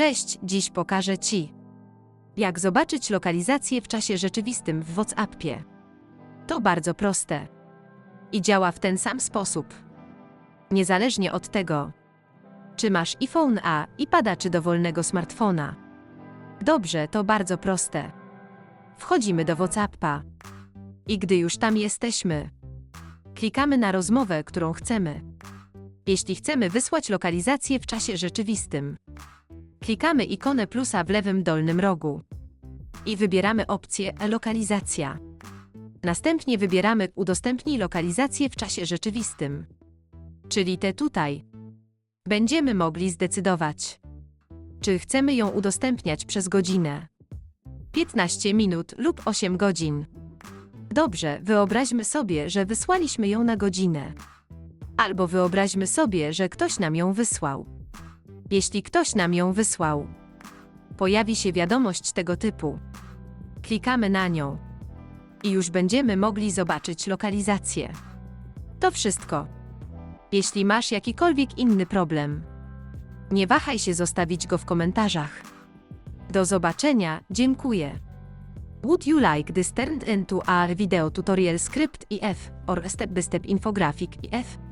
Cześć, dziś pokażę Ci, jak zobaczyć lokalizację w czasie rzeczywistym w WhatsAppie. To bardzo proste i działa w ten sam sposób. Niezależnie od tego, czy masz iPhone A, iPada czy dowolnego smartfona. Dobrze, to bardzo proste. Wchodzimy do WhatsAppa. I gdy już tam jesteśmy, klikamy na rozmowę, którą chcemy. Jeśli chcemy wysłać lokalizację w czasie rzeczywistym, klikamy ikonę plusa w lewym dolnym rogu i wybieramy opcję e-lokalizacja. Następnie wybieramy udostępnij lokalizację w czasie rzeczywistym, czyli te tutaj. Będziemy mogli zdecydować, czy chcemy ją udostępniać przez godzinę, 15 minut lub 8 godzin. Dobrze, wyobraźmy sobie, że wysłaliśmy ją na godzinę. Albo wyobraźmy sobie, że ktoś nam ją wysłał. Jeśli ktoś nam ją wysłał, pojawi się wiadomość tego typu. Klikamy na nią i już będziemy mogli zobaczyć lokalizację. To wszystko. Jeśli masz jakikolwiek inny problem, nie wahaj się zostawić go w komentarzach. Do zobaczenia, dziękuję. Would you like this turned into a video tutorial script if or step by step infographic if?